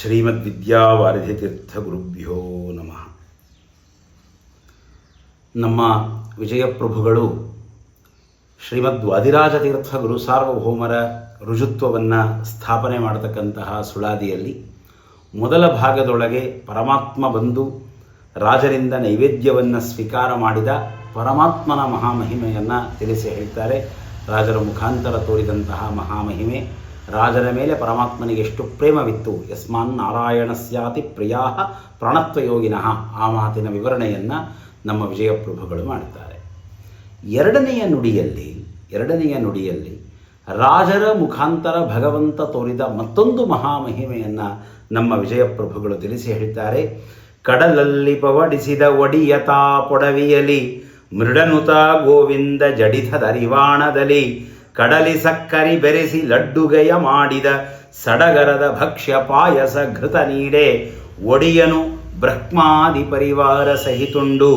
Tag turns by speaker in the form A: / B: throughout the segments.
A: ಶ್ರೀಮದ್ವಿದ್ಯಾವಾರಿಧಿತೀರ್ಥ ಗುರುಭ್ಯೋ ನಮಃ. ನಮ್ಮ ವಿಜಯಪ್ರಭುಗಳು ಶ್ರೀಮದ್ ವಾದಿರಾಜ ತೀರ್ಥ ಗುರು ಸಾರ್ವಭೌಮರ ರುಜುತ್ವವನ್ನು ಸ್ಥಾಪನೆ ಮಾಡತಕ್ಕಂತಹ ಸುಳಾದಿಯಲ್ಲಿ ಮೊದಲ ಭಾಗದೊಳಗೆ ಪರಮಾತ್ಮ ಬಂದು ರಾಜರಿಂದ ನೈವೇದ್ಯವನ್ನು ಸ್ವೀಕಾರ ಮಾಡಿದ ಪರಮಾತ್ಮನ ಮಹಾಮಹಿಮೆಯನ್ನು ತಿಳಿಸಿ ಹೇಳ್ತಾರೆ. ರಾಜರ ಮುಖಾಂತರ ತೋರಿದಂತಹ ಮಹಾಮಹಿಮೆ ರಾಜರ ಮೇಲೆ ಪರಮಾತ್ಮನಿಗೆ ಎಷ್ಟು ಪ್ರೇಮವಿತ್ತು. ಯಸ್ಮಾನ್ ನಾರಾಯಣಸ್ಯಾತಿ ಪ್ರಿಯಾ ಪ್ರಾಣತ್ವಯೋಗಿನಃ. ಆ ಮಾತಿನ ವಿವರಣೆಯನ್ನು ನಮ್ಮ ವಿಜಯಪ್ರಭುಗಳು ಮಾಡುತ್ತಾರೆ ಎರಡನೆಯ ನುಡಿಯಲ್ಲಿ ಎರಡನೆಯ ನುಡಿಯಲ್ಲಿ ರಾಜರ ಮುಖಾಂತರ ಭಗವಂತ ತೋರಿದ ಮತ್ತೊಂದು ಮಹಾಮಹಿಮೆಯನ್ನು ನಮ್ಮ ವಿಜಯಪ್ರಭುಗಳು ತಿಳಿಸಿ ಹೇಳಿದ್ದಾರೆ. ಕಡಲಲ್ಲಿ ಪವಡಿಸಿದ ಒಡಿಯತಾ ಪೊಡವಿಯಲಿ ಮೃಡನುತ ಗೋವಿಂದ ಜಡಿತದರಿವಾಣದಲ್ಲಿ ಕಡಲಿ ಸಕ್ಕರಿ ಬೆರೆಸಿ ಲಡ್ಡುಗೆಯ ಮಾಡಿದ ಸಡಗರದ ಭಕ್ಷ್ಯ ಪಾಯಸ ಘೃತ ನೀಡೆ ಒಡಿಯನು ಬ್ರಹ್ಮಾದಿ ಪರಿವಾರ ಸಹಿತುಂಡು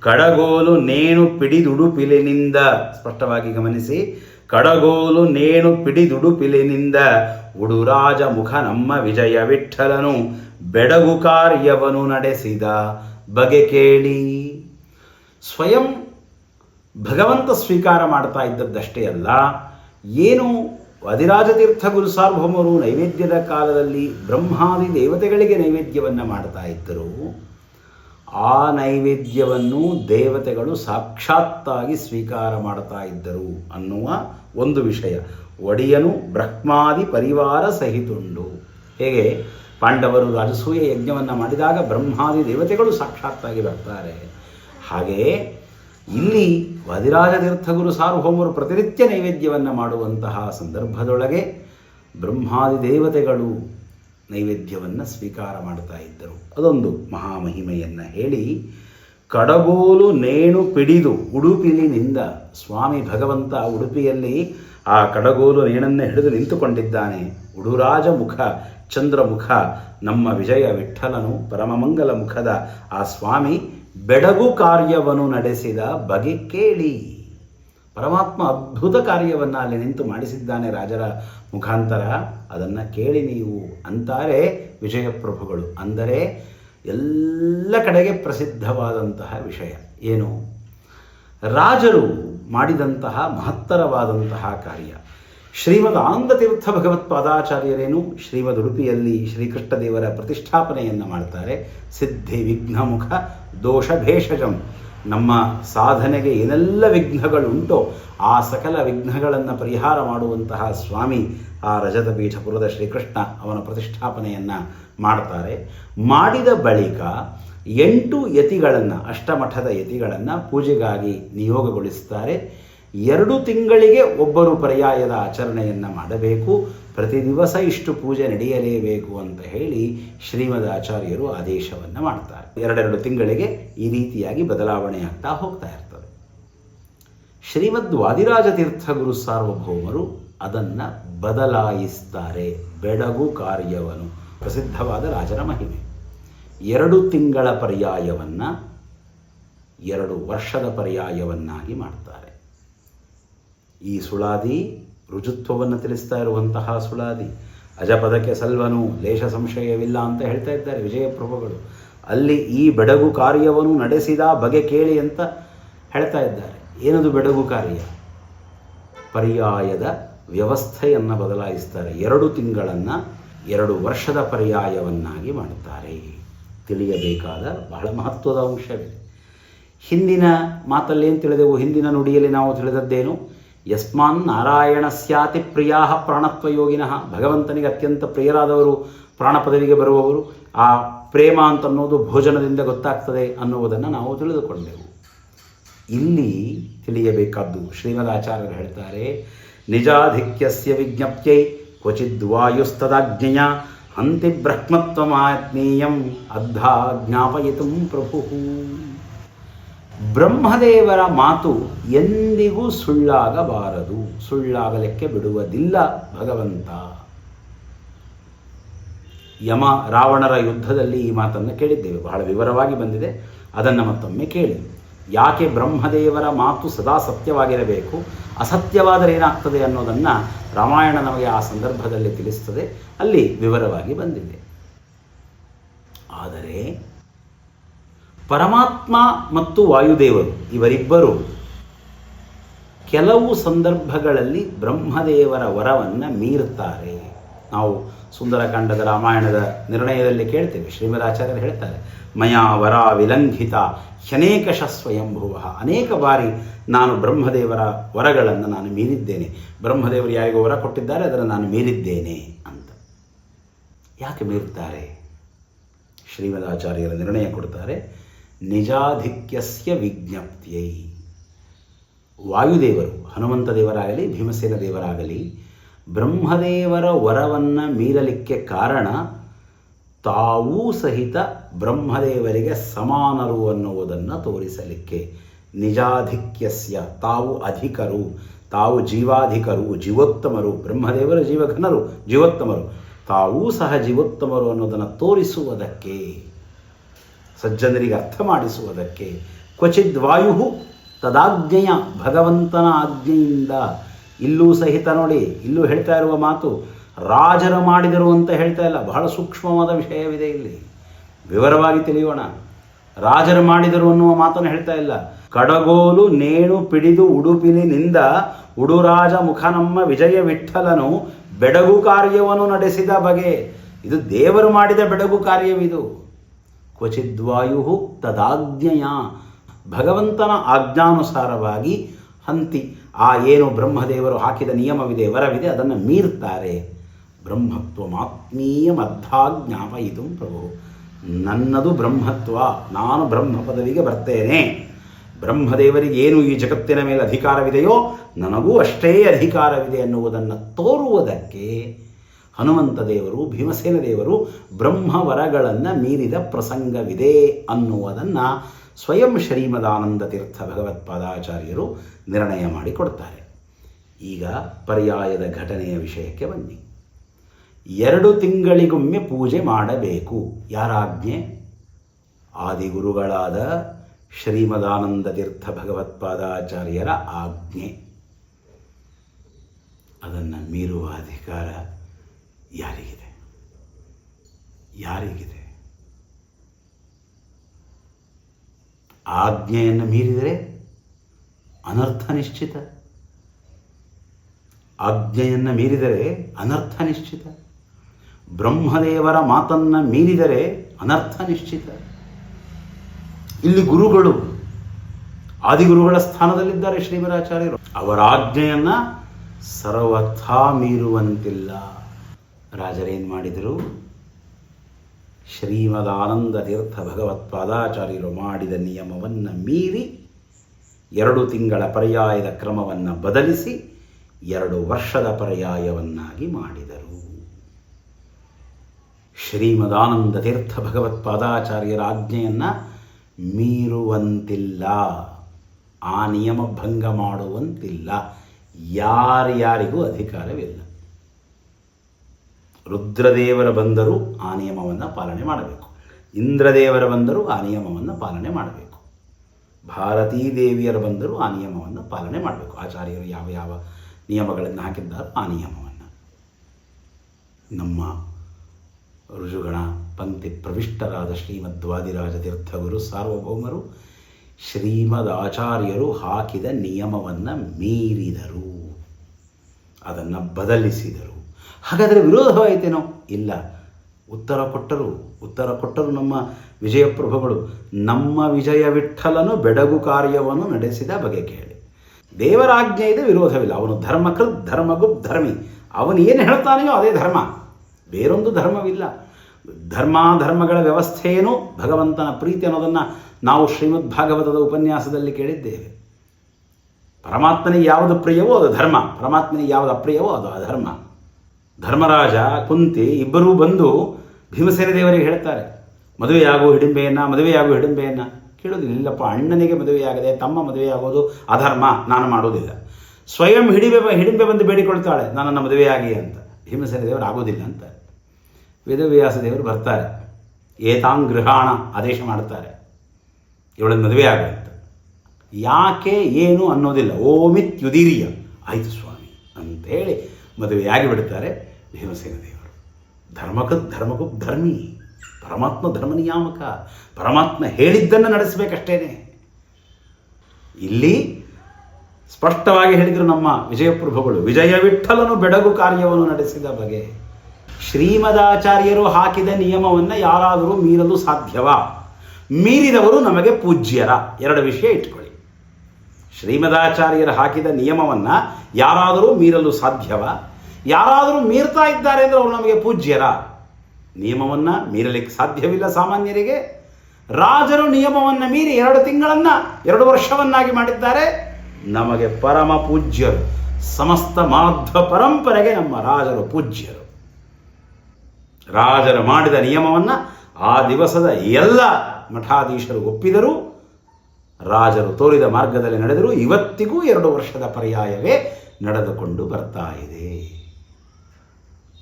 A: ಕಡಗೋಲು ನೇಣು ಪಿಡಿದುಡುಪಿಲಿನಿಂದ ಸ್ಪಷ್ಟವಾಗಿ ಗಮನಿಸಿ, ಕಡಗೋಲು ನೇಣು ಪಿಡಿದುಡುಪಿಲಿನಿಂದ ಉಡುರಾಜ ಮುಖ ನಮ್ಮ ವಿಜಯ ವಿಠಲನು ಬೆಡಗು ಕಾರ್ಯವನು ನಡೆಸಿದ. ಬಗೆ ಕೇಳಿ. ಸ್ವಯಂ ಭಗವಂತ ಸ್ವೀಕಾರ ಮಾಡ್ತಾ ಇದ್ದದ್ದಷ್ಟೇ ಅಲ್ಲ, ಏನು ಅಧಿರಾಜತೀರ್ಥ ಗುರು ಸಾರ್ವಭೌಮರು ನೈವೇದ್ಯದ ಕಾಲದಲ್ಲಿ ಬ್ರಹ್ಮಾದಿ ದೇವತೆಗಳಿಗೆ ನೈವೇದ್ಯವನ್ನು ಮಾಡ್ತಾ ಇದ್ದರು, ಆ ನೈವೇದ್ಯವನ್ನು ದೇವತೆಗಳು ಸಾಕ್ಷಾತ್ತಾಗಿ ಸ್ವೀಕಾರ ಮಾಡ್ತಾ ಇದ್ದರು ಅನ್ನುವ ಒಂದು ವಿಷಯ. ಒಡಿಯನು ಬ್ರಹ್ಮಾದಿ ಪರಿವಾರ ಸಹಿತುಂಡು. ಹೇಗೆ? ಪಾಂಡವರು ರಾಜಸೂಯ ಯಜ್ಞವನ್ನು ಮಾಡಿದಾಗ ಬ್ರಹ್ಮಾದಿ ದೇವತೆಗಳು ಸಾಕ್ಷಾತ್ತಾಗಿ ಬರ್ತಾರೆ. ಹಾಗೆಯೇ ಇಲ್ಲಿ ವಾದಿರಾಜ ತೀರ್ಥಗುರು ಸಾರ್ವಭೌಮರು ಪ್ರತಿನಿತ್ಯ ನೈವೇದ್ಯವನ್ನು ಮಾಡುವಂತಹ ಸಂದರ್ಭದೊಳಗೆ ಬ್ರಹ್ಮಾದಿ ದೇವತೆಗಳು ನೈವೇದ್ಯವನ್ನು ಸ್ವೀಕಾರ ಮಾಡ್ತಾ ಇದ್ದರು. ಅದೊಂದು ಮಹಾಮಹಿಮೆಯನ್ನು ಹೇಳಿ ಕಡಗೋಲು ನೇಣು ಪಿಡಿದು ಉಡುಪಿಲಿನಿಂದ ಸ್ವಾಮಿ ಭಗವಂತ ಉಡುಪಿಯಲ್ಲಿ ಆ ಕಡಗೋಲು ನೇಣನ್ನು ಹಿಡಿದು ನಿಂತುಕೊಂಡಿದ್ದಾನೆ. ಉಡುರಾಜ ಮುಖ ಚಂದ್ರಮುಖ ನಮ್ಮ ವಿಜಯ ವಿಠಲನು ಪರಮಮಂಗಲ ಮುಖದ ಆ ಸ್ವಾಮಿ ಬೆಡಗು ಕಾರ್ಯವನ್ನು ನಡೆಸಿದ ಬಗೆ ಕೇಳಿ. ಪರಮಾತ್ಮ ಅದ್ಭುತ ಕಾರ್ಯವನ್ನು ಅಲ್ಲಿ ನಿಂತು ಮಾಡಿಸಿದ್ದಾನೆ ರಾಜರ ಮುಖಾಂತರ. ಅದನ್ನು ಕೇಳಿ ನೀವು ಅಂತಾರೆ ವಿಜಯಪ್ರಭುಗಳು ಅಂದರೆ ಎಲ್ಲ ಕಡೆಗೆ ಪ್ರಸಿದ್ಧವಾದಂತಹ ವಿಷಯ. ಏನು? ರಾಜರು ಮಾಡಿದಂತಹ ಮಹತ್ತರವಾದಂತಹ ಕಾರ್ಯ. ಶ್ರೀಮದ್ ಆನಂದತೀರ್ಥ ಭಗವತ್ಪಾದಾಚಾರ್ಯರೇನು ಶ್ರೀಮದ್ ಉಡುಪಿಯಲ್ಲಿ ಶ್ರೀಕೃಷ್ಣ ದೇವರ ಪ್ರತಿಷ್ಠಾಪನೆಯನ್ನು ಮಾಡ್ತಾರೆ. ಸಿದ್ಧಿ ವಿಘ್ನಮುಖ ದೋಷ ಭೇಷಜಂ. ನಮ್ಮ ಸಾಧನೆಗೆ ಏನೆಲ್ಲ ವಿಘ್ನಗಳುಂಟೋ ಆ ಸಕಲ ವಿಘ್ನಗಳನ್ನು ಪರಿಹಾರ ಮಾಡುವಂತಹ ಸ್ವಾಮಿ ಆ ರಜತ ಪೀಠಪುರದ ಶ್ರೀಕೃಷ್ಣ ಅವನ ಪ್ರತಿಷ್ಠಾಪನೆಯನ್ನು ಮಾಡ್ತಾರೆ. ಮಾಡಿದ ಬಳಿಕ ಎಂಟು ಯತಿಗಳನ್ನು, ಅಷ್ಟಮಠದ ಯತಿಗಳನ್ನು ಪೂಜೆಗಾಗಿ ನಿಯೋಗಗೊಳಿಸ್ತಾರೆ. ಎರಡು ತಿಂಗಳಿಗೆ ಒಬ್ಬರು ಪರ್ಯಾಯದ ಆಚರಣೆಯನ್ನು ಮಾಡಬೇಕು. ಪ್ರತಿ ದಿವಸ ಇಷ್ಟು ಪೂಜೆ ನಡೆಯಲೇಬೇಕು ಅಂತ ಹೇಳಿ ಶ್ರೀಮದ್ ಆಚಾರ್ಯರು ಆದೇಶವನ್ನು ಮಾಡ್ತಾರೆ. ಎರಡೆರಡು ತಿಂಗಳಿಗೆ ಈ ರೀತಿಯಾಗಿ ಬದಲಾವಣೆ ಆಗ್ತಾ ಹೋಗ್ತಾ ಇರ್ತದೆ. ಶ್ರೀಮದ್ ವಾದಿರಾಜ ತೀರ್ಥಗುರು ಸಾರ್ವಭೌಮರು ಅದನ್ನು ಬದಲಾಯಿಸ್ತಾರೆ. ಬೆಡಗು ಕಾರ್ಯವನು ಪ್ರಸಿದ್ಧವಾದ ರಾಜರ ಮಹಿಮೆ. ಎರಡು ತಿಂಗಳ ಪರ್ಯಾಯವನ್ನು ಎರಡು ವರ್ಷದ ಪರ್ಯಾಯವನ್ನಾಗಿ ಮಾಡ್ತಾರೆ. ಈ ಸುಳಾದಿ ರುಜುತ್ವವನ್ನು ತಿಳಿಸ್ತಾ ಇರುವಂತಹ ಸುಳಾದಿ. ಅಜಪದಕ್ಕೆ ಸಲ್ವನು ಲೇಷ ಸಂಶಯವಿಲ್ಲ ಅಂತ ಹೇಳ್ತಾ ಇದ್ದಾರೆ ವಿಜಯಪ್ರಭುಗಳು. ಅಲ್ಲಿ ಈ ಬೆಡಗು ಕಾರ್ಯವನ್ನು ನಡೆಸಿದ ಬಗೆ ಕೇಳಿ ಅಂತ ಹೇಳ್ತಾ ಇದ್ದಾರೆ. ಏನದು ಬೆಡಗು ಕಾರ್ಯ? ಪರ್ಯಾಯದ ವ್ಯವಸ್ಥೆಯನ್ನು ಬದಲಾಯಿಸ್ತಾರೆ. ಎರಡು ತಿಂಗಳನ್ನು, ಎರಡು ವರ್ಷದ ಪರ್ಯಾಯವನ್ನಾಗಿ ಮಾಡುತ್ತಾರೆ. ತಿಳಿಯಬೇಕಾದ ಬಹಳ ಮಹತ್ವದ ಅಂಶವಿದೆ. ಹಿಂದಿನ ಮಾತಲ್ಲಿ ಏನು ತಿಳಿದೆವು? ಹಿಂದಿನ ನುಡಿಯಲ್ಲಿ ನಾವು ತಿಳಿದದ್ದೇನು? ಯಸ್ಮಾನ್ ನಾರಾಯಣ ಸ್ಯಾತಿ ಪ್ರಿಯಾ ಪ್ರಾಣತ್ವಯೋಗಿನಃ. ಭಗವಂತನಿಗೆ ಅತ್ಯಂತ ಪ್ರಿಯರಾದವರು ಪ್ರಾಣ ಪದವಿಗೆ ಬರುವವರು. ಆ ಪ್ರೇಮ ಅಂತನ್ನೋದು ಭೋಜನದಿಂದ ಗೊತ್ತಾಗ್ತದೆ ಅನ್ನುವುದನ್ನು ನಾವು ತಿಳಿದುಕೊಂಡೆವು. ಇಲ್ಲಿ ತಿಳಿಯಬೇಕಾದ್ದು ಶ್ರೀಮದಾಚಾರ್ಯರು ಹೇಳ್ತಾರೆ, ನಿಜಾಧಿಕ್ಯಸ್ಯ ವಿಜ್ಞಪ್ತಿಯೈ ಕ್ವಚಿದ್ ವಾಯುಸ್ತದಾಜ್ಞೆಯ ಹಂತಿ ಬ್ರಹ್ಮತ್ವಮಾತ್ಮೀಯಂ ಅದ್ಧಾ ಜ್ಞಾಪಯಿತು ಪ್ರಭು. ಬ್ರಹ್ಮದೇವರ ಮಾತು ಎಂದಿಗೂ ಸುಳ್ಳಾಗಬಾರದು. ಸುಳ್ಳಾಗಲಿಕ್ಕೆ ಬಿಡುವುದಿಲ್ಲ ಭಗವಂತ. ಯಮ ರಾವಣರ ಯುದ್ಧದಲ್ಲಿ ಈ ಮಾತನ್ನು ಕೇಳಿದ್ದೇವೆ. ಬಹಳ ವಿವರವಾಗಿ ಬಂದಿದೆ. ಅದನ್ನು ಮತ್ತೊಮ್ಮೆ ಕೇಳಿ. ಯಾಕೆ ಬ್ರಹ್ಮದೇವರ ಮಾತು ಸದಾ ಸತ್ಯವಾಗಿರಬೇಕು? ಅಸತ್ಯವಾದರೆ ಏನಾಗ್ತದೆ ಅನ್ನೋದನ್ನು ರಾಮಾಯಣ ನಮಗೆ ಆ ಸಂದರ್ಭದಲ್ಲಿ ತಿಳಿಸ್ತದೆ. ಅಲ್ಲಿ ವಿವರವಾಗಿ ಬಂದಿದೆ. ಆದರೆ ಪರಮಾತ್ಮ ಮತ್ತು ವಾಯುದೇವರು ಇವರಿಬ್ಬರು ಕೆಲವು ಸಂದರ್ಭಗಳಲ್ಲಿ ಬ್ರಹ್ಮದೇವರ ವರವನ್ನು ಮೀರುತ್ತಾರೆ. ನಾವು ಸುಂದರಕಾಂಡದ ರಾಮಾಯಣದ ನಿರ್ಣಯದಲ್ಲಿ ಕೇಳ್ತೇವೆ, ಶ್ರೀಮದಾಚಾರ್ಯರು ಹೇಳ್ತಾರೆ, ಮಯಾ ವರ ವಿಲಂಘಿತ ಶನೇಕಶ ಸ್ವಯಂಭುವ ಅನೇಕ ಬಾರಿ ನಾನು ಬ್ರಹ್ಮದೇವರ ವರಗಳನ್ನು ನಾನು ಮೀರಿದ್ದೇನೆ. ಬ್ರಹ್ಮದೇವರು ಯಾರಿಗೂ ವರ ಕೊಟ್ಟಿದ್ದಾರೆ, ಅದನ್ನು ನಾನು ಮೀರಿದ್ದೇನೆ ಅಂತ. ಯಾಕೆ ಮೀರುತ್ತಾರೆ? ಶ್ರೀಮದಾಚಾರ್ಯರ ನಿರ್ಣಯ ಕೊಡ್ತಾರೆ ನಿಜಾಧಿಕ್ಯಸ್ಯ ವಿಜ್ಞಪ್ತಿಯೈ. ವಾಯುದೇವರು ಹನುಮಂತ ದೇವರಾಗಲಿ ಭೀಮಸೇನ ದೇವರಾಗಲಿ ಬ್ರಹ್ಮದೇವರ ವರವನ್ನು ಮೀರಲಿಕ್ಕೆ ಕಾರಣ ತಾವೂ ಸಹಿತ ಬ್ರಹ್ಮದೇವರಿಗೆ ಸಮಾನರು ಅನ್ನುವುದನ್ನು ತೋರಿಸಲಿಕ್ಕೆ. ನಿಜಾಧಿಕ್ಯಸ್ಯ, ತಾವು ಅಧಿಕರು, ತಾವು ಜೀವಾಧಿಕರು, ಜೀವೋತ್ತಮರು, ಬ್ರಹ್ಮದೇವರ ಜೀವಘನರು, ಜೀವೋತ್ತಮರು, ತಾವೂ ಸಹ ಜೀವೋತ್ತಮರು ಅನ್ನೋದನ್ನು ತೋರಿಸುವುದಕ್ಕೆ. ಸಜ್ಜನರಿಗೆ ಅರ್ಥ ಮಾಡಿಸುವುದಕ್ಕೆ ಕ್ವಚಿದ್ ವಾಯು ತದಾಜ್ಞೆಯ ಭಗವಂತನ ಆಜ್ಞೆಯಿಂದ. ಇಲ್ಲೂ ಸಹಿತ ನೋಡಿ, ಇಲ್ಲೂ ಹೇಳ್ತಾ ಇರುವ ಮಾತು ರಾಜರು ಮಾಡಿದರು ಅಂತ ಹೇಳ್ತಾ ಇಲ್ಲ. ಬಹಳ ಸೂಕ್ಷ್ಮವಾದ ವಿಷಯವಿದೆ ಇಲ್ಲಿ. ವಿವರವಾಗಿ ತಿಳಿಯೋಣ. ರಾಜರು ಮಾಡಿದರು ಅನ್ನುವ ಮಾತನ್ನು ಹೇಳ್ತಾ ಇಲ್ಲ. ಕಡಗೋಲು ನೇಣು ಪಿಡಿದು ಉಡುಪಿನಿಂದ ಉಡುರಾಜ ಮುಖ ನಮ್ಮ ವಿಜಯ ವಿಠಲನು ಬೆಡಗು ಕಾರ್ಯವನ್ನು ನಡೆಸಿದ ಬಗೆ. ಇದು ದೇವರು ಮಾಡಿದ ಬೆಡಗು ಕಾರ್ಯವಿದು. ಕ್ವಚಿದ್ವಾಯು ತದಾಜ್ಞೆಯ. ಭಗವಂತನ ಆಜ್ಞಾನುಸಾರವಾಗಿ ಹಂತಿ, ಆ ಏನು ಬ್ರಹ್ಮದೇವರು ಹಾಕಿದ ನಿಯಮವಿದೆ, ವರವಿದೆ, ಅದನ್ನು ಮೀರ್ತಾರೆ. ಬ್ರಹ್ಮತ್ವ ಬ್ರಹ್ಮತ್ವಮಾತ್ಮೀಯ ಇದು ಪ್ರಭು. ನನ್ನದು ಬ್ರಹ್ಮತ್ವ, ನಾನು ಬ್ರಹ್ಮ ಪದವಿಗೆ ಬರ್ತೇನೆ. ಬ್ರಹ್ಮದೇವರಿಗೆ ಏನು ಈ ಜಗತ್ತಿನ ಮೇಲೆ ಅಧಿಕಾರವಿದೆಯೋ, ನನಗೂ ಅಷ್ಟೇ ಅಧಿಕಾರವಿದೆ ಎನ್ನುವುದನ್ನು ತೋರುವುದಕ್ಕೆ ಹನುಮಂತ ದೇವರು, ಭೀಮಸೇನ ದೇವರು ಬ್ರಹ್ಮವರಗಳನ್ನು ಮೀರಿದ ಪ್ರಸಂಗವಿದೆ ಅನ್ನುವುದನ್ನು ಸ್ವಯಂ ಶ್ರೀಮದಾನಂದ ತೀರ್ಥ ಭಗವತ್ಪಾದಾಚಾರ್ಯರು ನಿರ್ಣಯ ಮಾಡಿಕೊಡ್ತಾರೆ. ಈಗ ಪರ್ಯಾಯದ ಘಟನೆಯ ವಿಷಯಕ್ಕೆ ಬನ್ನಿ. ಎರಡು ತಿಂಗಳಿಗೊಮ್ಮೆ ಪೂಜೆ ಮಾಡಬೇಕು. ಯಾರಾಜ್ಞೆ? ಆದಿಗುರುಗಳಾದ ಶ್ರೀಮದಾನಂದ ತೀರ್ಥ ಭಗವತ್ಪಾದಾಚಾರ್ಯರ ಆಜ್ಞೆ. ಅದನ್ನು ಮೀರುವ ಅಧಿಕಾರ ಯಾರಿಗಿದೆ? ಯಾರಿಗಿದೆ? ಆಜ್ಞೆಯನ್ನು ಮೀರಿದರೆ ಅನರ್ಥ ನಿಶ್ಚಿತ. ಆಜ್ಞೆಯನ್ನು ಮೀರಿದರೆ ಅನರ್ಥ ನಿಶ್ಚಿತ. ಬ್ರಹ್ಮದೇವರ ಮಾತನ್ನು ಮೀರಿದರೆ ಅನರ್ಥ ನಿಶ್ಚಿತ. ಇಲ್ಲಿ ಗುರುಗಳು, ಆದಿಗುರುಗಳ ಸ್ಥಾನದಲ್ಲಿದ್ದಾರೆ ಶ್ರೀಮರಾಚಾರ್ಯರು ಅವರ ಆಜ್ಞೆಯನ್ನು ಸರ್ವಥಾ ಮೀರುವಂತಿಲ್ಲ. ರಾಜರೇನು ಮಾಡಿದರು? ಶ್ರೀಮದಾನಂದ ತೀರ್ಥ ಭಗವತ್ಪಾದಾಚಾರ್ಯರು ಮಾಡಿದ ನಿಯಮವನ್ನು ಮೀರಿ ಎರಡು ತಿಂಗಳ ಪರ್ಯಾಯದ ಕ್ರಮವನ್ನು ಬದಲಿಸಿ ಎರಡು ವರ್ಷದ ಪರ್ಯಾಯವನ್ನಾಗಿ ಮಾಡಿದರು. ಶ್ರೀಮದಾನಂದ ತೀರ್ಥ ಭಗವತ್ಪಾದಾಚಾರ್ಯರ ಆಜ್ಞೆಯನ್ನು ಮೀರುವಂತಿಲ್ಲ. ಆ ನಿಯಮ ಭಂಗ ಮಾಡುವಂತಿಲ್ಲ. ಯಾರ್ಯಾರಿಗೂ ಅಧಿಕಾರವಿಲ್ಲ. ರುದ್ರದೇವರ ಬಂದರೂ, ಆ ನಿಯಮವನ್ನು ಪಾಲನೆ ಮಾಡಬೇಕು. ಇಂದ್ರದೇವರ ಬಂದರೂ, ಆ ನಿಯಮವನ್ನು ಪಾಲನೆ ಮಾಡಬೇಕು. ಭಾರತೀ ದೇವಿಯರ ಬಂದರೂ, ಆ ನಿಯಮವನ್ನು ಪಾಲನೆ ಮಾಡಬೇಕು. ಆಚಾರ್ಯರು ಯಾವ ಯಾವ ನಿಯಮಗಳನ್ನು ಹಾಕಿದ್ದಾರೋ ಆ ನಿಯಮವನ್ನು. ನಮ್ಮ ಋಜುಗಣ ಪಂಕ್ತಿ ಪ್ರವಿಷ್ಟರಾದ ಶ್ರೀಮದ್ವಾದಿರಾಜ ತೀರ್ಥಗುರು ಸಾರ್ವಭೌಮರು ಶ್ರೀಮದ್ ಆಚಾರ್ಯರು ಹಾಕಿದ ನಿಯಮವನ್ನು ಮೀರಿದರು. ಅದನ್ನು ಬದಲಿಸಿದರು. ಹಾಗಾದರೆ ವಿರೋಧವಾಯಿತೇನೋ? ಇಲ್ಲ. ಉತ್ತರ ಕೊಟ್ಟರು ಉತ್ತರ ಕೊಟ್ಟರು ನಮ್ಮ ವಿಜಯಪ್ರಭುಗಳು. ನಮ್ಮ ವಿಜಯ ವಿಠಲನು ಬೆಡಗು ಕಾರ್ಯವನ್ನು ನಡೆಸಿದ ಬಗೆ ಕೇಳಿ. ದೇವರಾಜ್ಞೆ ಇದೆ, ವಿರೋಧವಿಲ್ಲ. ಅವನು ಧರ್ಮಕೃತ್ ಧರ್ಮಗುಪ್ ಧರ್ಮಿ. ಅವನು ಏನು ಹೇಳ್ತಾನೆಯೋ ಅದೇ ಧರ್ಮ. ಬೇರೊಂದು ಧರ್ಮವಿಲ್ಲ. ಧರ್ಮಾಧರ್ಮಗಳ ವ್ಯವಸ್ಥೆಯೇನು ಭಗವಂತನ ಪ್ರೀತಿ ಅನ್ನೋದನ್ನು ನಾವು ಶ್ರೀಮದ್ ಭಾಗವತದ ಉಪನ್ಯಾಸದಲ್ಲಿ ಕೇಳಿದ್ದೇವೆ. ಪರಮಾತ್ಮನಿಗೆ ಯಾವುದು ಪ್ರಿಯವೋ ಅದು ಧರ್ಮ. ಪರಮಾತ್ಮನಿಗೆ ಯಾವುದು ಅಪ್ರಿಯವೋ ಅದು ಅಧರ್ಮ. ಧರ್ಮರಾಜ, ಕುಂತಿ ಇಬ್ಬರೂ ಬಂದು ಭೀಮಸೇನ ದೇವರಿಗೆ ಹೇಳ್ತಾರೆ ಮದುವೆಯಾಗುವ ಹಿಡಿಂಬೆಯನ್ನು ಮದುವೆಯಾಗುವ ಹಿಡಿಂಬೆಯನ್ನು. ಕೇಳೋದಿಲ್ಲಪ್ಪ ಅಣ್ಣನಿಗೆ ಮದುವೆಯಾಗದೆ, ತಮ್ಮ ಮದುವೆಯಾಗೋದು ಅಧರ್ಮ, ನಾನು ಮಾಡೋದಿಲ್ಲ. ಸ್ವಯಂ ಹಿಡಿಬೆ, ಹಿಡಿಂಬೆ ಬಂದು ಬೇಡಿಕೊಳ್ತಾಳೆ ನನ್ನನ್ನು ಮದುವೆಯಾಗಿ ಅಂತ. ಭೀಮಸೇನ ದೇವರು ಆಗೋದಿಲ್ಲ ಅಂತ. ವೇದವ್ಯಾಸ ದೇವರು ಬರ್ತಾರೆ. ಏತಾಂ ಗೃಹಾಣ, ಆದೇಶ ಮಾಡ್ತಾರೆ ಇವಳನ್ನು ಮದುವೆ ಅಂತ. ಯಾಕೆ, ಏನು ಅನ್ನೋದಿಲ್ಲ. ಓಮಿತ್ಯುದೀರಿಯ. ಆಯಿತು ಸ್ವಾಮಿ. ಅಂತ ಹೇಳಿ ಮದುವೆಯಾಗಿ ಬಿಡುತ್ತಾರೆ ಭೀಮಸೇನ ದೇವರು. ಧರ್ಮಕ ಧರ್ಮಕು ಧರ್ಮಿ, ಪರಮಾತ್ಮ ಧರ್ಮ ನಿಯಾಮಕ ಪರಮಾತ್ಮ ಹೇಳಿದ್ದನ್ನು ನಡೆಸಬೇಕಷ್ಟೇನೆ. ಇಲ್ಲಿ ಸ್ಪಷ್ಟವಾಗಿ ಹೇಳಿದರು ನಮ್ಮ ವಿಜಯಪ್ರಭುಗಳು, ವಿಜಯ ವಿಠಲನು ಬೆಡಗು ಕಾರ್ಯವನ್ನು ನಡೆಸಿದ ಬಗೆ. ಶ್ರೀಮದಾಚಾರ್ಯರು ಹಾಕಿದ ನಿಯಮವನ್ನು ಯಾರಾದರೂ ಮೀರಲು ಸಾಧ್ಯವಾ? ಮೀರಿದವರು ನಮಗೆ ಪೂಜ್ಯರ. ಎರಡು ವಿಷಯ ಇಟ್ಕೊಳ್ಳಿ. ಶ್ರೀಮದಾಚಾರ್ಯರು ಹಾಕಿದ ನಿಯಮವನ್ನು ಯಾರಾದರೂ ಮೀರಲು ಸಾಧ್ಯವ? ಯಾರಾದರೂ ಮೀರ್ತಾ ಇದ್ದಾರೆ ಅಂದರೆ ಅವರು ನಮಗೆ ಪೂಜ್ಯರ? ನಿಯಮವನ್ನು ಮೀರಲಿಕ್ಕೆ ಸಾಧ್ಯವಿಲ್ಲ ಸಾಮಾನ್ಯರಿಗೆ. ರಾಜರು ನಿಯಮವನ್ನು ಮೀರಿ ಎರಡು ತಿಂಗಳನ್ನು, ಎರಡು ವರ್ಷವನ್ನಾಗಿ ಮಾಡಿದ್ದಾರೆ. ನಮಗೆ ಪರಮ ಪೂಜ್ಯರು, ಸಮಸ್ತ ಮಾಧ್ವ ಪರಂಪರೆಗೆ ನಮ್ಮ ರಾಜರು ಪೂಜ್ಯರು. ರಾಜರು ಮಾಡಿದ ನಿಯಮವನ್ನು ಆ ದಿವಸದ ಎಲ್ಲ ಮಠಾಧೀಶರು ಒಪ್ಪಿದರು. ರಾಜರು ತೋರಿದ ಮಾರ್ಗದಲ್ಲಿ ನಡೆದರೂ ಇವತ್ತಿಗೂ ಎರಡು ವರ್ಷದ ಪರ್ಯಾಯವೇ ನಡೆದುಕೊಂಡು ಬರ್ತಾ ಇದೆ.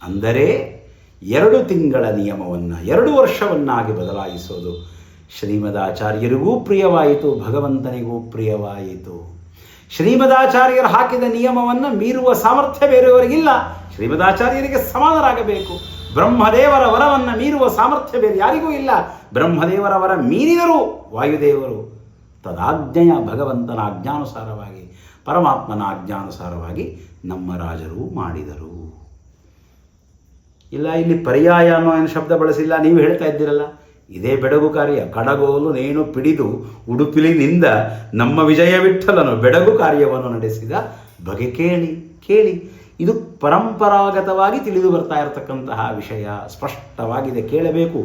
A: ಅಂದರೆ ಎರಡು ತಿಂಗಳ ನಿಯಮವನ್ನು, ಎರಡು ವರ್ಷವನ್ನಾಗಿ ಬದಲಾಯಿಸೋದು ಶ್ರೀಮದಾಚಾರ್ಯರಿಗೂ ಪ್ರಿಯವಾಯಿತು, ಭಗವಂತನಿಗೂ ಪ್ರಿಯವಾಯಿತು. ಶ್ರೀಮದಾಚಾರ್ಯರು ಹಾಕಿದ ನಿಯಮವನ್ನು ಮೀರುವ ಸಾಮರ್ಥ್ಯ ಬೇರೆಯವರಿಗಿಲ್ಲ. ಶ್ರೀಮದಾಚಾರ್ಯರಿಗೆ ಸಮಾನರಾಗಬೇಕು. ಬ್ರಹ್ಮದೇವರ ವರವನ್ನು ಮೀರುವ ಸಾಮರ್ಥ್ಯ ಬೇರೆ ಯಾರಿಗೂ ಇಲ್ಲ. ಬ್ರಹ್ಮದೇವರ ವರ ಮೀರಿದರು ವಾಯುದೇವರು ತದಾಜ್ಞೆಯ ಭಗವಂತನ ಆಜ್ಞಾನುಸಾರವಾಗಿ ಪರಮಾತ್ಮನ ಆಜ್ಞಾನುಸಾರವಾಗಿ ನಮ್ಮ ರಾಜರು ಮಾಡಿದರು. ಇಲ್ಲ, ಇಲ್ಲಿ ಪರ್ಯಾಯ ಅನ್ನೋ ಏನು ಶಬ್ದ ಬಳಸಿಲ್ಲ, ನೀವು ಹೇಳ್ತಾ ಇದ್ದೀರಲ್ಲ. ಇದೇ ಬೆಡಗು ಕಾರ್ಯ, ಕಡಗೋಲು ನೇಣು ಪಿಡಿದು ಉಡುಪಿಲಿನಿಂದ ನಮ್ಮ ವಿಜಯ ವಿಠಲನು ಬೆಡಗು ಕಾರ್ಯವನ್ನು ನಡೆಸಿದ ಬಗೆ ಕೇಳಿ. ಕೇಳಿ ಇದು ಪರಂಪರಾಗತವಾಗಿ ತಿಳಿದು ಬರ್ತಾ ಇರತಕ್ಕಂತಹ ವಿಷಯ ಸ್ಪಷ್ಟವಾಗಿದೆ ಕೇಳಬೇಕು.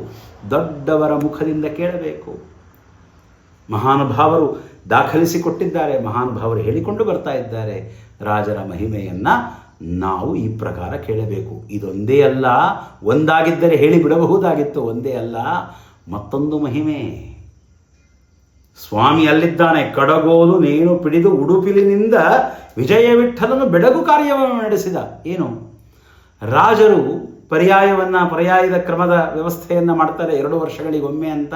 A: ದೊಡ್ಡವರ ಮುಖದಿಂದ ಕೇಳಬೇಕು. ಮಹಾನುಭಾವರು ದಾಖಲಿಸಿಕೊಟ್ಟಿದ್ದಾರೆ. ಮಹಾನುಭಾವರು ಹೇಳಿಕೊಂಡು ಬರ್ತಾ ಇದ್ದಾರೆ. ರಾಜರ ಮಹಿಮೆಯನ್ನು ನಾವು ಈ ಪ್ರಕಾರ ಕೇಳಬೇಕು. ಇದೊಂದೇ ಅಲ್ಲ, ಒಂದಾಗಿದ್ದರೆ ಹೇಳಿ ಬಿಡಬಹುದಾಗಿತ್ತು. ಒಂದೇ ಅಲ್ಲ, ಮತ್ತೊಂದು ಮಹಿಮೆ. ಸ್ವಾಮಿ ಅಲ್ಲಿದ್ದಾನೆ, ಕಡಗೋಲು ನೇಣು ಪಿಡಿದು ಉಡುಪಿಲಿನಿಂದ ವಿಜಯ ವಿಠಲನು ಬೆಡಗು ಕಾರ್ಯವನ್ನು ನಡೆಸಿದ. ಏನು? ರಾಜರು ಪರ್ಯಾಯವನ್ನು, ಪರ್ಯಾಯದ ಕ್ರಮದ ವ್ಯವಸ್ಥೆಯನ್ನು ಮಾಡ್ತಾರೆ ಎರಡು ವರ್ಷಗಳಿಗೊಮ್ಮೆ ಅಂತ.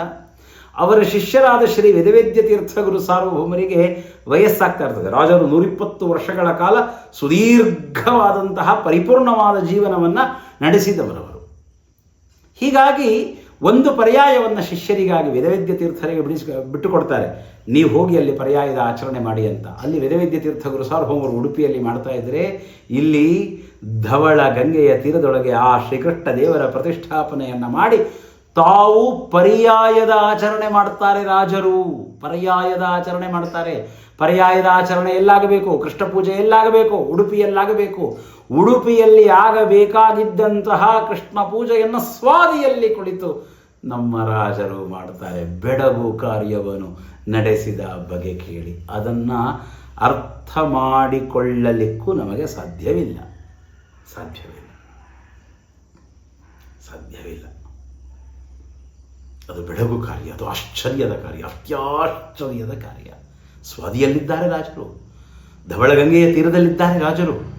A: ಅವರ ಶಿಷ್ಯರಾದ ಶ್ರೀ ವೇದವೇದ್ಯ ತೀರ್ಥಗುರು ಸಾರ್ವಭೌಮರಿಗೆ ವಯಸ್ಸಾಗ್ತಾ ಇರ್ತದೆ. ರಾಜರು ನೂರಿಪ್ಪತ್ತು ವರ್ಷಗಳ ಕಾಲ ಸುದೀರ್ಘವಾದಂತಹ ಪರಿಪೂರ್ಣವಾದ ಜೀವನವನ್ನು ನಡೆಸಿದವರವರು. ಹೀಗಾಗಿ ಒಂದು ಪರ್ಯಾಯವನ್ನು ಶಿಷ್ಯರಿಗಾಗಿ ವೇದವೇದ್ಯ ತೀರ್ಥರಿಗೆ ಬಿಡಿಸಿ, ಬಿಟ್ಟುಕೊಡ್ತಾರೆ. ನೀವು ಹೋಗಿ ಅಲ್ಲಿ ಪರ್ಯಾಯದ ಆಚರಣೆ ಮಾಡಿ ಅಂತ. ಅಲ್ಲಿ ವೇದವೇದ್ಯ ತೀರ್ಥಗುರು ಸಾರ್ವಭೌಮರು ಉಡುಪಿಯಲ್ಲಿ ಮಾಡ್ತಾ ಇದ್ದರೆ ಇಲ್ಲಿ ಧವಳ ಗಂಗೆಯ ತೀರದೊಳಗೆ ಆ ಶ್ರೀಕೃಷ್ಣ ದೇವರ ಪ್ರತಿಷ್ಠಾಪನೆಯನ್ನು ಮಾಡಿ ತಾವು ಪರ್ಯಾಯದ ಆಚರಣೆ ಮಾಡ್ತಾರೆ ರಾಜರು. ಪರ್ಯಾಯದ ಆಚರಣೆ ಮಾಡ್ತಾರೆ. ಪರ್ಯಾಯದ ಆಚರಣೆ ಎಲ್ಲಾಗಬೇಕು. ಕೃಷ್ಣ ಪೂಜೆ ಎಲ್ಲಾಗಬೇಕು. ಉಡುಪಿಯಲ್ಲಾಗಬೇಕು. ಉಡುಪಿಯಲ್ಲಿ ಆಗಬೇಕಾಗಿದ್ದಂತಹ ಕೃಷ್ಣ ಪೂಜೆಯನ್ನು ಸ್ವಾದಿಯಲ್ಲಿ ಕುಳಿತು ನಮ್ಮ ರಾಜರು ಮಾಡ್ತಾರೆ. ಬೆಡಗು ಕಾರ್ಯವನ್ನು ನಡೆಸಿದ ಬಗೆ ಕೇಳಿ. ಅದನ್ನು ಅರ್ಥ ಮಾಡಿಕೊಳ್ಳಲಿಕ್ಕೂ ನಮಗೆ ಸಾಧ್ಯವಿಲ್ಲ. ಸಾಧ್ಯವಿಲ್ಲ. ಸಾಧ್ಯವಿಲ್ಲ. ಅದು ಬೆಳಗು ಕಾರ್ಯ, ಅದು ಆಶ್ಚರ್ಯದ ಕಾರ್ಯ, ಅತ್ಯಾಶ್ಚರ್ಯದ ಕಾರ್ಯ. ಸ್ವಾದಿಯಲ್ಲಿದ್ದಾರೆ ರಾಜರು. ಧವಳಗಂಗೆಯ ತೀರದಲ್ಲಿದ್ದಾರೆ ರಾಜರು.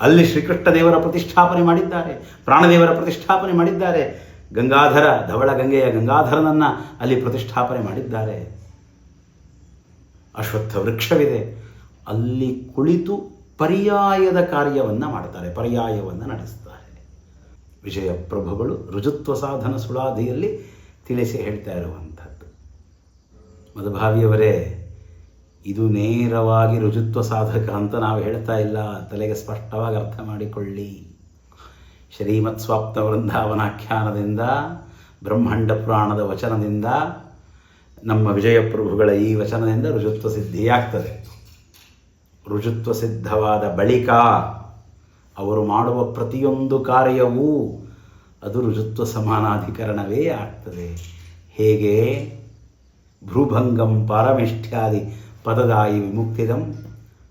A: ಅಲ್ಲಿ ಶ್ರೀಕೃಷ್ಣ ದೇವರ ಪ್ರತಿಷ್ಠಾಪನೆ ಮಾಡಿದ್ದಾರೆ, ಪ್ರಾಣದೇವರ ಪ್ರತಿಷ್ಠಾಪನೆ ಮಾಡಿದ್ದಾರೆ. ಗಂಗಾಧರ ಧವಳ ಗಂಗೆಯ ಗಂಗಾಧರನನ್ನು ಅಲ್ಲಿ ಪ್ರತಿಷ್ಠಾಪನೆ ಮಾಡಿದ್ದಾರೆ. ಅಶ್ವತ್ಥ ವೃಕ್ಷವಿದೆ. ಅಲ್ಲಿ ಕುಳಿತು ಪರ್ಯಾಯದ ಕಾರ್ಯವನ್ನು ಮಾಡ್ತಾರೆ ಪರ್ಯಾಯವನ್ನು ನಡೆಸ್ತಾರೆ. ವಿಜಯ ಪ್ರಭುಗಳು ರುಜುತ್ವ ಸಾಧನ ಸುಳಾದಿಯಲ್ಲಿ ತಿಳಿಸಿ ಹೇಳ್ತಾ ಇರುವಂಥದ್ದು. ಮಧುಭಾವಿಯವರೇ, ಇದು ನೇರವಾಗಿ ರುಜುತ್ವ ಸಾಧಕ ಅಂತ ನಾವು ಹೇಳ್ತಾ ಇಲ್ಲ. ತಲೆಗೆ ಸ್ಪಷ್ಟವಾಗಿ ಅರ್ಥ ಮಾಡಿಕೊಳ್ಳಿ. ಶ್ರೀಮತ್ ಸ್ವಾಪ್ತ ವೃಂದಾವನಾಖ್ಯಾನದಿಂದ ಬ್ರಹ್ಮಾಂಡ ಪುರಾಣದ ವಚನದಿಂದ, ನಮ್ಮ ವಿಜಯಪ್ರಭುಗಳ ಈ ವಚನದಿಂದ ರುಜುತ್ವ ಸಿದ್ಧಿಯಾಗ್ತದೆ. ರುಜುತ್ವ ಸಿದ್ಧವಾದ ಬಳಿಕ ಅವರು ಮಾಡುವ ಪ್ರತಿಯೊಂದು ಕಾರ್ಯವೂ ಅದು ರುಜುತ್ವ ಸಮಾನಾಧಿಕರಣವೇ ಆಗ್ತದೆ. ಹೇಗೆ? ಭ್ರೂಭಂಗಂ ಪಾರಮಿಷ್ಠ್ಯಾದಿ ಪದದಾಯಿ ವಿಮುಕ್ತಿದಂ.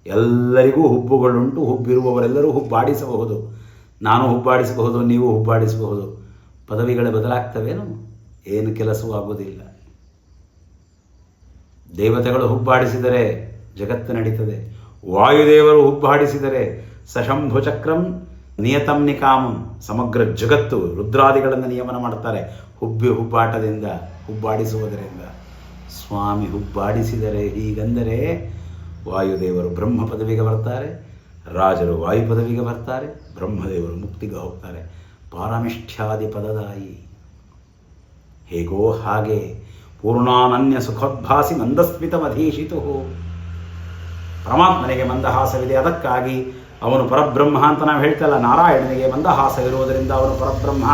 A: ಎಲ್ಲರಿಗೂ ಹುಬ್ಬುಗಳುಂಟು, ಹುಬ್ಬಿರುವವರೆಲ್ಲರೂ ಹುಬ್ಬಾಡಿಸಬಹುದು. ನಾನು ಹುಬ್ಬಾಡಿಸಬಹುದು, ನೀವು ಹುಬ್ಬಾಡಿಸಬಹುದು. ಪದವಿಗಳು ಬದಲಾಗ್ತವೇನು? ಏನು ಕೆಲಸವೂ ಆಗೋದಿಲ್ಲ ದೇವತೆಗಳು ಹುಬ್ಬಾಡಿಸಿದರೆ ಜಗತ್ತು ನಡೀತದೆ. ವಾಯುದೇವರು ಹುಬ್ಬಾಡಿಸಿದರೆ ಸಶಂಭು ಚಕ್ರಂ ನಿಯತಂ ನಿಕಾಮಂ. ಸಮಗ್ರ ಜಗತ್ತು ರುದ್ರಾದಿಗಳನ್ನು ನಿಯಮನ ಮಾಡ್ತಾರೆ. ಹುಬ್ಬಿ ಹುಬ್ಬಾಟದಿಂದ ಹುಬ್ಬಾಡಿಸುವುದರಿಂದ. ಸ್ವಾಮಿ ಹುಬ್ಬಾಡಿಸಿದರೆ ಹೀಗಂದರೆ ವಾಯುದೇವರು ಬ್ರಹ್ಮ ಪದವಿಗೆ ಬರ್ತಾರೆ, ರಾಜರು ವಾಯು ಪದವಿಗೆ ಬರ್ತಾರೆ, ಬ್ರಹ್ಮದೇವರು ಮುಕ್ತಿಗೆ ಹೋಗ್ತಾರೆ. ಪಾರಮಿಷ್ಠ್ಯಾದಿ ಪದದಾಯಿ. ಹೇಗೋ ಹಾಗೆ ಪೂರ್ಣಾನನ್ಯ ಸುಖೋದ್ಭಾಸಿ ಮಂದಸ್ಮಿತಮಧೀಶಿತು. ಪರಮಾತ್ಮನಿಗೆ ಮಂದಹಾಸವಿದೆ ಅದಕ್ಕಾಗಿ ಅವನು ಪರಬ್ರಹ್ಮ ಅಂತ ನಾವು ಹೇಳ್ತಲ್ಲ ನಾರಾಯಣನಿಗೆ ಮಂದಹಾಸವಿರುವುದರಿಂದ ಅವನು ಪರಬ್ರಹ್ಮ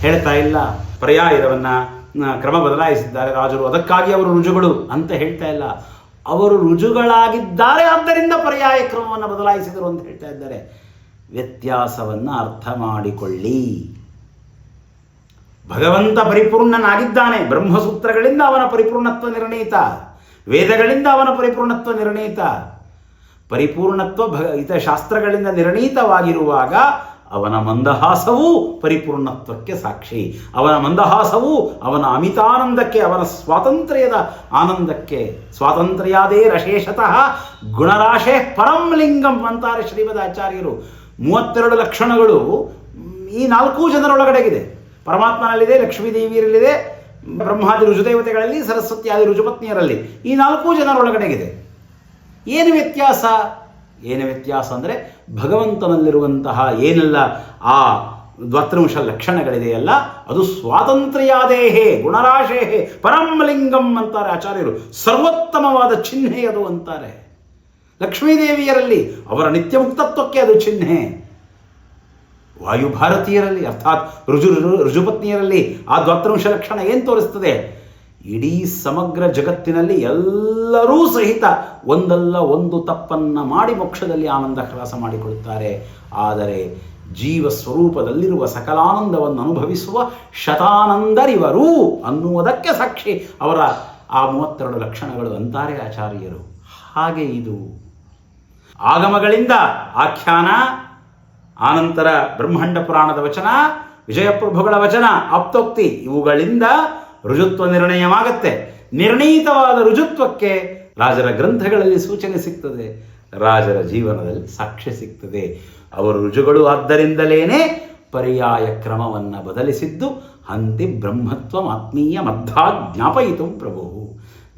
A: ಹೇಳ್ತಾ ಇಲ್ಲ. ಪರ್ಯಾಯವನ್ನ ಕ್ರಮ ಬದಲಾಯಿಸಿದ್ದಾರೆ ರಾಜರು. ಅದಕ್ಕಾಗಿ ಅವರು ರುಜುಗಳು ಅಂತ ಹೇಳ್ತಾ ಇಲ್ಲ. ಅವರು ರುಜುಗಳಾಗಿದ್ದಾರೆ, ಆದ್ದರಿಂದ ಪರ್ಯಾಯ ಕ್ರಮವನ್ನು ಬದಲಾಯಿಸಿದರು ಅಂತ ಹೇಳ್ತಾ ಇದ್ದಾರೆ. ವ್ಯತ್ಯಾಸವನ್ನು ಅರ್ಥ ಮಾಡಿಕೊಳ್ಳಿ. ಭಗವಂತ ಪರಿಪೂರ್ಣನಾಗಿದ್ದಾನೆ. ಬ್ರಹ್ಮಸೂತ್ರಗಳಿಂದ ಅವನ ಪರಿಪೂರ್ಣತ್ವ ನಿರ್ಣಯಿತ ವೇದಗಳಿಂದ ಅವನ ಪರಿಪೂರ್ಣತ್ವ ನಿರ್ಣಯಿತ ಪರಿಪೂರ್ಣತ್ವ ಭ ಇತ ಶಾಸ್ತ್ರಗಳಿಂದ ನಿರ್ಣೀತವಾಗಿರುವಾಗ ಅವನ ಮಂದಹಾಸವೂ ಪರಿಪೂರ್ಣತ್ವಕ್ಕೆ ಸಾಕ್ಷಿ. ಅವನ ಮಂದಹಾಸವೂ ಅವನ ಅಮಿತಾನಂದಕ್ಕೆ, ಅವನ ಸ್ವಾತಂತ್ರ್ಯದ ಆನಂದಕ್ಕೆ ಸ್ವಾತಂತ್ರ್ಯಾದೇ ರಶೇಷತಃ. ಗುಣರಾಶೆ ಪರಂ ಲಿಂಗಂ ಅಂತಾರೆ ಶ್ರೀಮದ್ ಆಚಾರ್ಯರು. ಮೂವತ್ತೆರಡು ಲಕ್ಷಣಗಳು ಈ ನಾಲ್ಕು ಜನರೊಳಗಡೆಗಿದೆ. ಪರಮಾತ್ಮನಲ್ಲಿದೆ ಲಕ್ಷ್ಮೀದೇವಿಯರಲ್ಲಿದೆ ಬ್ರಹ್ಮಾದಿ ರುಜುದೇವತೆಗಳಲ್ಲಿ ಸರಸ್ವತಿಯಾದಿ ರುಜುಪತ್ನಿಯರಲ್ಲಿ ಈ ನಾಲ್ಕು ಜನರೊಳಗಡೆಗಿದೆ. ಏನು ವ್ಯತ್ಯಾಸ? ಏನು ವ್ಯತ್ಯಾಸ ಅಂದರೆ ಭಗವಂತನಲ್ಲಿರುವಂತಹ ಏನೆಲ್ಲ ಆ ದ್ವತ್ರಿಂಶ ಲಕ್ಷಣಗಳಿದೆಯಲ್ಲ, ಅದು ಸ್ವಾತಂತ್ರ್ಯಾದೇಹೇ, ಗುಣರಾಶೇಹೇ, ಪರಮಲಿಂಗಂ ಅಂತಾರೆ ಆಚಾರ್ಯರು. ಸರ್ವೋತ್ತಮವಾದ ಚಿಹ್ನೆ ಅದು ಅಂತಾರೆ. ಲಕ್ಷ್ಮೀದೇವಿಯರಲ್ಲಿ ಅವರ ನಿತ್ಯ ಮುಕ್ತತ್ವಕ್ಕೆ ಅದು ಚಿಹ್ನೆ. ವಾಯುಭಾರತೀಯರಲ್ಲಿ, ಅರ್ಥಾತ್ ರುಜು ರುಜುಪತ್ನಿಯರಲ್ಲಿ ಆ ದ್ವತ್ರಂಶ ಲಕ್ಷಣ ಏನು ತೋರಿಸ್ತದೆ? ಇಡೀ ಸಮಗ್ರ ಜಗತ್ತಿನಲ್ಲಿ ಎಲ್ಲರೂ ಸಹಿತ ಒಂದಲ್ಲ ಒಂದು ತಪ್ಪನ್ನು ಮಾಡಿ ಮೋಕ್ಷದಲ್ಲಿ ಆನಂದ ಹ್ರಾಸ ಮಾಡಿಕೊಳ್ಳುತ್ತಾರೆ. ಆದರೆ ಜೀವ ಸ್ವರೂಪದಲ್ಲಿರುವ ಸಕಲಾನಂದವನ್ನು ಅನುಭವಿಸುವ ಶತಾನಂದರಿವರು ಅನ್ನುವುದಕ್ಕೆ ಸಾಕ್ಷಿ ಅವರ ಆ ಮೂವತ್ತೆರಡು ಲಕ್ಷಣಗಳು ಅಂತಾರೆ ಆಚಾರ್ಯರು. ಹಾಗೆ ಇದು ಆಗಮಗಳಿಂದ ಆಖ್ಯಾನ, ಆನಂತರ ಬ್ರಹ್ಮಾಂಡ ಪುರಾಣದ ವಚನ, ವಿಜಯಪ್ರಭುಗಳ ವಚನ, ಆಪ್ತೋಕ್ತಿ ಇವುಗಳಿಂದ ರುಜುತ್ವ ನಿರ್ಣಯವಾಗತ್ತೆ. ನಿರ್ಣೀತವಾದ ರುಜುತ್ವಕ್ಕೆ ರಾಜರ ಗ್ರಂಥಗಳಲ್ಲಿ ಸೂಚನೆ ಸಿಗ್ತದೆ. ರಾಜರ ಜೀವನದಲ್ಲಿ ಸಾಕ್ಷ್ಯ ಸಿಗ್ತದೆ. ಅವರು ರುಜುಗಳು ಆದ್ದರಿಂದಲೇನೆ ಪರ್ಯಾಯ ಕ್ರಮವನ್ನು ಬದಲಿಸಿದ್ದು, ಹಂತಿ ಬ್ರಹ್ಮತ್ವ ಆತ್ಮೀಯ ಮಧ್ವಾ ಜ್ಞಾಪಯಿತು ಪ್ರಭು.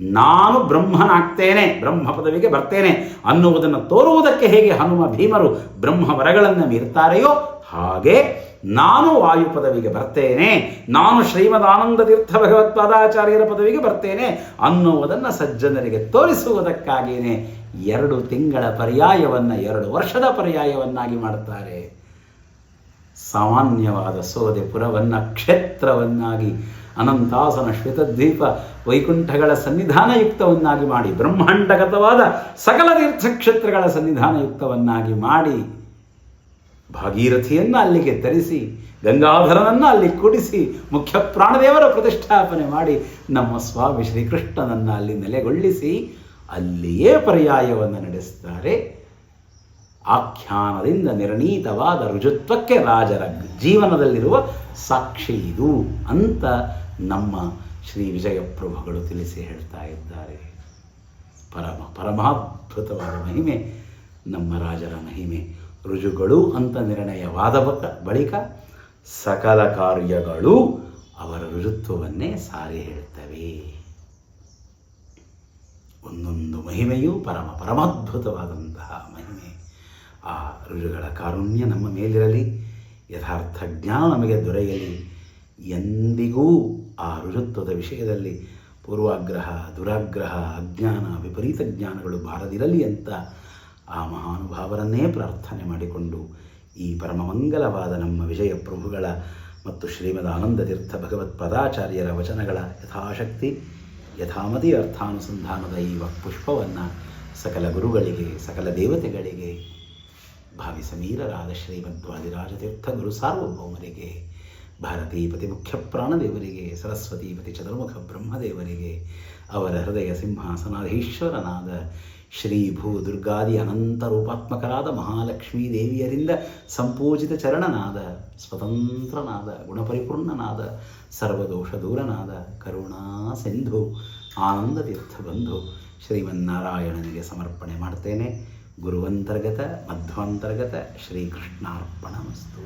A: ನಾನು ಬ್ರಹ್ಮನಾಗ್ತೇನೆ, ಬ್ರಹ್ಮ ಪದವಿಗೆ ಬರ್ತೇನೆ ಅನ್ನುವುದನ್ನು ತೋರುವುದಕ್ಕೆ ಹೇಗೆ ಹನುಮ ಭೀಮರು ಬ್ರಹ್ಮ ವರಗಳನ್ನು ಮೀರ್ತಾರೆಯೋ ಹಾಗೆ ನಾನು ವಾಯು ಪದವಿಗೆ ಬರ್ತೇನೆ, ನಾನು ಶ್ರೀಮದಾನಂದ ತೀರ್ಥ ಭಗವತ್ಪಾದಾಚಾರ್ಯರ ಪದವಿಗೆ ಬರ್ತೇನೆ ಅನ್ನುವುದನ್ನು ಸಜ್ಜನರಿಗೆ ತೋರಿಸುವುದಕ್ಕಾಗಿಯೇ ಎರಡು ತಿಂಗಳ ಪರ್ಯಾಯವನ್ನು, ಎರಡು ವರ್ಷದ ಪರ್ಯಾಯವನ್ನಾಗಿ ಮಾಡುತ್ತಾರೆ ಸಾಮಾನ್ಯವಾದ ಸೋದೆ ಪುರವನ್ನ, ಕ್ಷೇತ್ರವನ್ನಾಗಿ, ಅನಂತಾಸನ ಶ್ವೇತದ್ವೀಪ ವೈಕುಂಠಗಳ ಸನ್ನಿಧಾನಯುಕ್ತವನ್ನಾಗಿ ಮಾಡಿ, ಬ್ರಹ್ಮಾಂಡಗತವಾದ ಸಕಲ ತೀರ್ಥಕ್ಷೇತ್ರಗಳ ಸನ್ನಿಧಾನಯುಕ್ತವನ್ನಾಗಿ ಮಾಡಿ ಭಾಗೀರಥಿಯನ್ನು ಅಲ್ಲಿಗೆ ತರಿಸಿ, ಗಂಗಾಧರನನ್ನು ಅಲ್ಲಿ ಕೂಡಿಸಿ, ಮುಖ್ಯ ಪ್ರಾಣದೇವರ ಪ್ರತಿಷ್ಠಾಪನೆ ಮಾಡಿ, ನಮ್ಮ ಸ್ವಾಮಿ ಶ್ರೀಕೃಷ್ಣನನ್ನು ಅಲ್ಲಿ ನೆಲೆಗೊಳ್ಳಿಸಿ, ಅಲ್ಲಿಯೇ ಪರ್ಯಾಯವನ್ನು ನಡೆಸ್ತಾರೆ. ಆಖ್ಯಾನದಿಂದ ನಿರ್ಣೀತವಾದ ರುಜುತ್ವಕ್ಕೆ ರಾಜರ ಜೀವನದಲ್ಲಿರುವ ಸಾಕ್ಷಿ ಇದು ಅಂತ ನಮ್ಮ ಶ್ರೀ ವಿಜಯಪ್ರಭುಗಳು ತಿಳಿಸಿ ಹೇಳ್ತಾ ಇದ್ದಾರೆ. ಪರಮ ಪರಮಾದ್ಭುತವಾದ ಮಹಿಮೆ, ನಮ್ಮ ರಾಜರ ಮಹಿಮೆ. ರುಜುಗಳು ಅಂತ ನಿರ್ಣಯವಾದ ಬಕ ಬಳಿಕ ಸಕಲ ಕಾರ್ಯಗಳು ಅವರ ರುಜುತ್ವವನ್ನೇ ಸಾರಿ ಹೇಳ್ತವೆ. ಒಂದೊಂದು ಮಹಿಮೆಯೂ ಪರಮ ಪರಮಾದ್ಭುತವಾದಂತಹ ಮಹಿಮೆ. ಆ ರುಜುಗಳ ಕಾರುಣ್ಯ ನಮ್ಮ ಮೇಲಿರಲಿ, ಯಥಾರ್ಥ ಜ್ಞಾನ ನಮಗೆ ದೊರೆಯಲಿ, ಎಂದಿಗೂ ಆ ರುಜುತ್ವದ ವಿಷಯದಲ್ಲಿ ಪೂರ್ವಾಗ್ರಹ, ದುರಾಗ್ರಹ, ಅಜ್ಞಾನ, ವಿಪರೀತ ಜ್ಞಾನಗಳು ಬಾರದಿರಲಿ ಅಂತ ಆ ಮಹಾನುಭಾವರನ್ನೇ ಪ್ರಾರ್ಥನೆ ಮಾಡಿಕೊಂಡು ಈ ಪರಮಮಂಗಲವಾದ ನಮ್ಮ ವಿಜಯ ಪ್ರಭುಗಳ ಮತ್ತು ಶ್ರೀಮದ್ ಆನಂದ ತೀರ್ಥ ಭಗವತ್ ಪದಾಚಾರ್ಯರ ವಚನಗಳ ಯಥಾಶಕ್ತಿ, ಯಥಾಮತಿ ಅರ್ಥಾನುಸಂಧಾನದ ಈ ಪುಷ್ಪವನ್ನು ಸಕಲ ಗುರುಗಳಿಗೆ, ಸಕಲ ದೇವತೆಗಳಿಗೆ, ಭಾವಿ ಸಮೀರರಾದ ಶ್ರೀಮದ್ವಾದಿರಾಜತೀರ್ಥ ಗುರು ಸಾರ್ವಭೌಮರಿಗೆ, ಭಾರತೀಪತಿ ಮುಖ್ಯ ಪ್ರಾಣದೇವರಿಗೆ, ಸರಸ್ವತೀಪತಿ ಚತುರ್ಮುಖ ಬ್ರಹ್ಮದೇವರಿಗೆ, ಅವರ ಹೃದಯ ಸಿಂಹಾಸನಾಧೀಶ್ವರನಾದ ಶ್ರೀ ಭೂ ದುರ್ಗಾದಿ ಅನಂತ ರೂಪಾತ್ಮಕರಾದ ಮಹಾಲಕ್ಷ್ಮೀ ದೇವಿಯರಿಂದ ಸಂಪೂಜಿತ ಚರಣನಾದ, ಸ್ವತಂತ್ರನಾದ, ಗುಣಪರಿಪೂರ್ಣನಾದ, ಸರ್ವದೋಷ ದೂರನಾದ ಕರುಣಾ ಸಿಂಧು, ಆನಂದ ತೀರ್ಥ ಬಂಧು, ಶ್ರೀಮನ್ನಾರಾಯಣನಿಗೆ ಸಮರ್ಪಣೆ ಮಾಡ್ತೇನೆ. ಗುರುವಂತರ್ಗತ, ಮಧ್ವಾಂತರ್ಗತ ಶ್ರೀಕೃಷ್ಣಾರ್ಪಣ ಮಸ್ತು